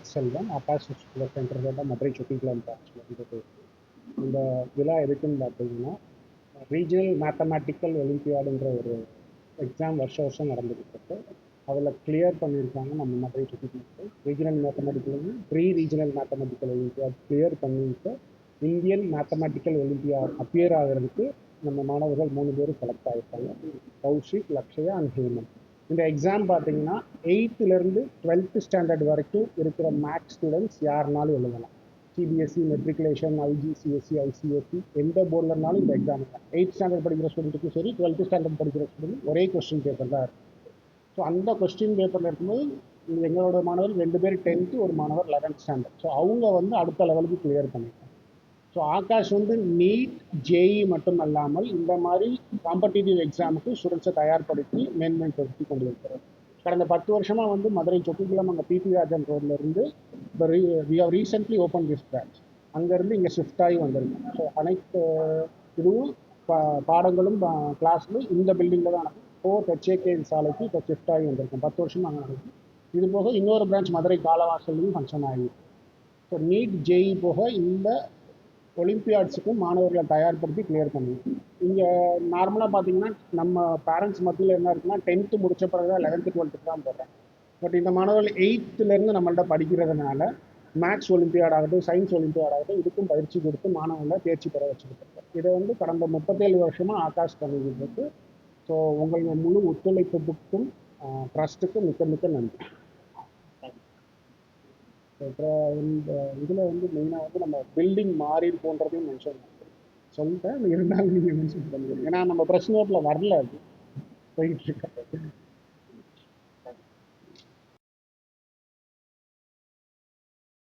செல்வம் ஆகாஷ் சுற்றுலா சென்டரோட மதுரை சுட்டிக்குளம் பிரான்ச்சில் இருந்து இந்த விழா எதுக்குன்னு பார்த்தீங்கன்னா ரீஜனல் மேத்தமேட்டிக்கல் ஒலிம்பியாடுன்ற ஒரு எக்ஸாம் வருஷம் வருஷம் நடந்துகிட்டு இருக்கு. அதில் கிளியர் பண்ணியிருக்காங்க நம்ம Madurai Suttikulam regional mathematical pre regional mathematical olympiad clear பண்ணிட்டு இந்தியன் மேத்தமெட்டிக்கல் ஒலிம்பியாட் அப்பியர் ஆகிறதுக்கு நம்ம மாணவர்கள் மூணு பேரும் செலக்ட் ஆகிருக்காங்க கௌஷிக் லக்ஷயா அண்ட் ஹேமந்த். இந்த எக்ஸாம் பார்த்தீங்கன்னா எயித்துலேருந்து டுவெல்த்து ஸ்டாண்டர்ட் வரைக்கும் இருக்கிற மேக்ஸ் ஸ்டூடெண்ட்ஸ் யாருனாலும் எழுதலாம். சிபிஎஸ்சி மெட்ரிகுலேஷன் ஐஜிசிஎஸ்சி ஐசிஎஸ்சி எந்த போர்டில் இருந்தாலும் இந்த எக்ஸாம் இல்லை எயித் ஸ்டாண்டர்ட் படிக்கிற ஸ்டூடெண்ட்டுக்கும் சரி டுவெல்த்து ஸ்டாண்டர்ட் படிக்கிற ஸ்டூடெண்ட் ஒரே கொஸ்டின் பேப்பர் தான் இருக்கும் ஸோ அந்த கொஸ்டின் பேப்பரில் இருக்கும்போது எங்களோட மாணவர் ரெண்டு பேர் டென்த்து ஒரு மாணவர் லெவன்த் ஸ்டாண்டர்ட் ஸோ அவங்க வந்து அடுத்த லெவலுக்கு கிளியர் பண்ணிட்டாங்க. ஸோ ஆகாஷ் வந்து நீட் ஜேஇ மட்டும் அல்லாமல் இந்த மாதிரி காம்படிட்டிவ் எக்ஸாமுக்கு ஸ்டூடெண்ட்ஸை தயார்படுத்தி மேன்மைப்படுத்தி கொண்டு இருக்கிறோம் கடந்த பத்து வருஷமாக வந்து மதுரை சொட்டிக்குளம் அங்கே பிபி ராஜன் ரோட்லேருந்து இப்போ ரீ we have recently open this branch அங்கேருந்து இங்கே ஷிஃப்ட் ஆகி வந்திருக்கோம் ஸோ அனைத்து இதுவும் பா பாடங்களும் கிளாஸ்களும் இந்த பில்டிங்கில் தான் நடக்கும் ஃபோர் ஹெச்ஏகே சாலைக்கு இப்போ ஷிஃப்ட் ஆகி வந்திருக்கோம். பத்து வருஷமாக அங்கே நடக்கும் இது போக இன்னொரு பிரான்ச் மதுரை காலவாசல்லையும் ஃபங்க்ஷன் ஆகிருக்கு ஸோ நீட் ஜேஇ போக இந்த ஒலிம்பியாட்ஸுக்கும் மாணவர்களை தயார்படுத்தி கிளியர் பண்ணுவோம் இங்கே நார்மலாக பார்த்தீங்கன்னா நம்ம பேரண்ட்ஸ் மத்தியில் என்ன இருக்குன்னா டென்த்து முடிச்ச பிறகு தான் லெவன்த்து டுவெல்த்துக்கு தான் போடுறேன். பட் இந்த மாணவர்கள் எயித்துலேருந்து நம்மள்ட்ட படிக்கிறதுனால மேக்ஸ் ஒலிம்பியாட் ஆகட்டும் சயின்ஸ் ஒலிம்பியாட் ஆகட்டும் இதுக்கும் பயிற்சி கொடுத்து மாணவர்களை தேர்ச்சி பெற வச்சுக்கிட்டு இதை வந்து கடந்த முப்பத்தேழு வருஷமாக ஆகாஷ் பண்ணிக்கிட்டு இருக்கு. ஸோ உங்களுடைய முழு ஒத்துழைப்புக்கும் ட்ரஸ்ட்டுக்கு மிக்க மிக்க நன்றி. அப்புறம் இந்த இதில் வந்து மெயினாக வந்து நம்ம பில்டிங் மாறி போன்றதையும் மென்ஷன் சொல்லிட்டேன் இருந்தாலும் நீங்கள் மென்ஷன் பண்ணுங்க ஏன்னா நம்ம பிரச்சனை வரல அது. போயிட்டு இருக்க.